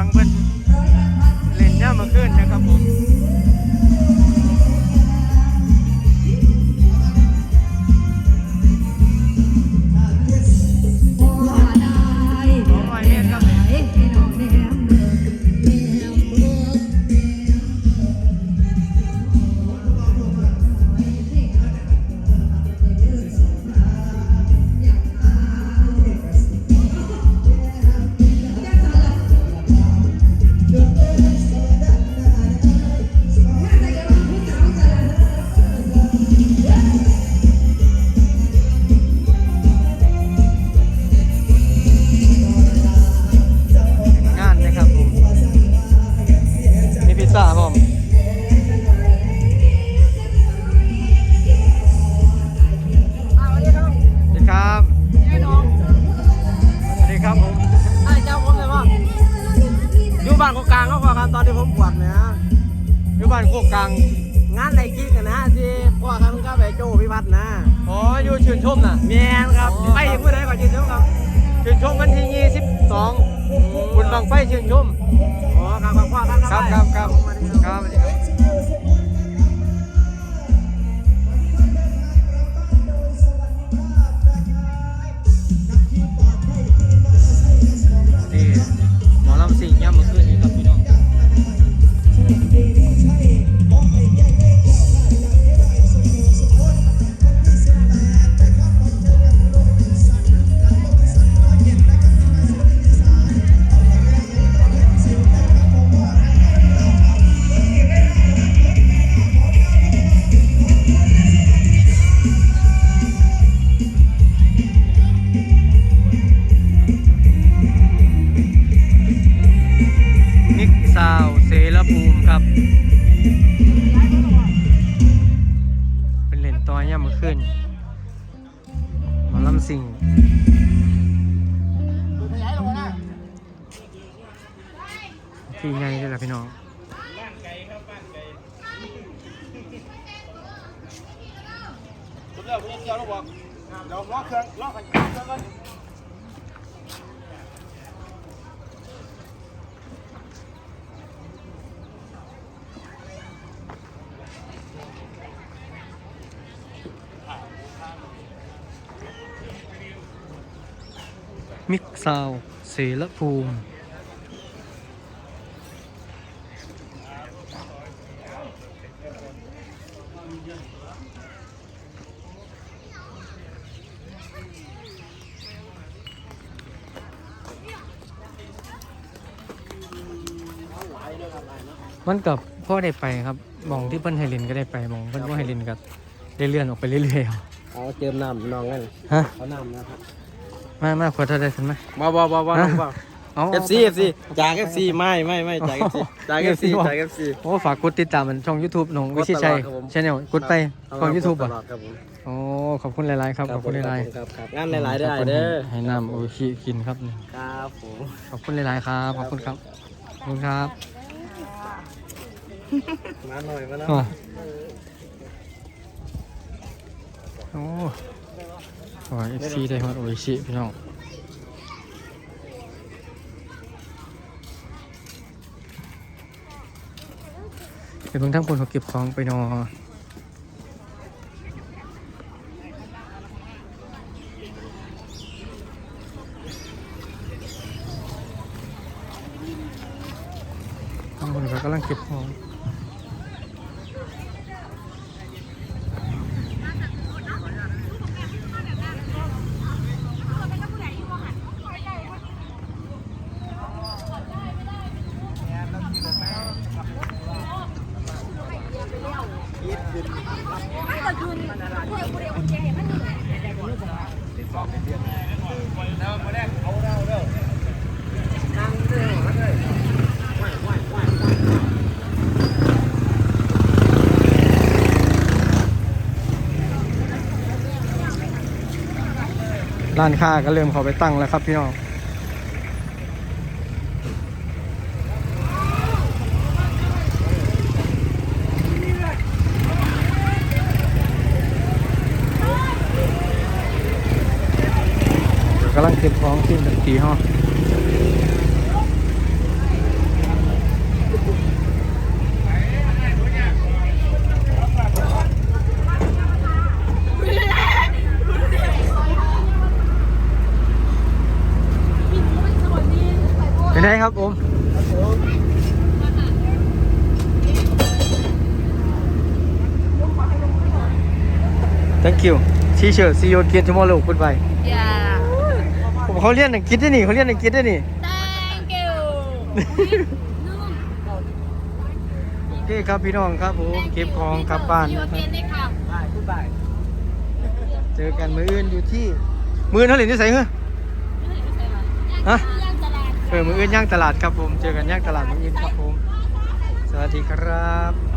ยงเพิ่นเล่นย่ามมาขึ้นนะครับผมานโคกกลาง งานไรกิ๊กกันนะที่พ่อครับก็ไปโจ้พิพัฒน์นะอ๋ออยู่ชื่นชมน่ะแมนครับ ไปอีกเมื่อไหร่ก่อนยืนเท่าครับชื่นชมวันที่ 22บุญบังไฟชื่นชมอ๋อครับพ่อครับครับครับครับครับสวัสดีครับ ทีไงด้วยล่ะพี่น้องผมเดี๋ยวผมเดี๋ยวเราบอกเดี๋ยวล้อเครื่องล้อขันเครื่องก่อนมิกซาวเสรภูมิ มันกับพ่อได้ไปครับหมองที่เพิ่นไฮลินก็ได้ไปหมองเพิ่นว่าไฮลินก็ได้เลื่อนออกไปเรื่อยๆเอาเอาเติมน้ำน้องกันฮะเอาน้ำนะครับมามาขวดเท่าไดทันไหมบ่บ่บ่บ่น้องบ่เอา FC FC จาก FC ไม่ไม่ไม่จาก FC จาก FC จาก FC โอ้ฝากกดติดตามมันช่อง YouTube หนงวิชิตชัยกดตลอดครับผมชาแนลกดไปช่อง YouTube อะอะครับผมโอ้ขอบคุณหลายๆครับขอบคุณหลายครับครับงานหลายๆๆเด้อขอบคุณเด้อให้น้ำโอชิกินครับครับผมขอบคุณหลายๆครับขอบคุณครับขอบคุณครับ มาหน่อยมาแล้วอะโอ้ขอเอฟซีได้ฮอตโอชิพี่น้องเดี๋ยวเพิ่งทั้งคนเขาเก็บของไปนอทั้งคนเขากำลังเก็บของ ร้านค้าก็เริ่มเขาไปตั้งแล้วครับพี่น้อง กำลังเก็บของทีมดนตรีห้อเป็นไงครับผมตังคิวชีเชิร์ซีโอเกียนทูมอร์โลกุดไปอย่าผม เขาเรียนอังกฤษด้วยนี่เขาเรียนอังกฤษด้วยนี่ thank you โอเคครับพี่น้องครับผมเก็บของกลับบ้านยูนะคเทรับนได้ค่ะเจอกันมืออื่นอยู่ที่ มืออื่นเขาเล่นที่ไหนเหรอฮะ ย่างตลาด เออมืออื่นย่างตลาดครับผม เจอกันย่างตลาดมืออื่นครับผม สวัสดีครับ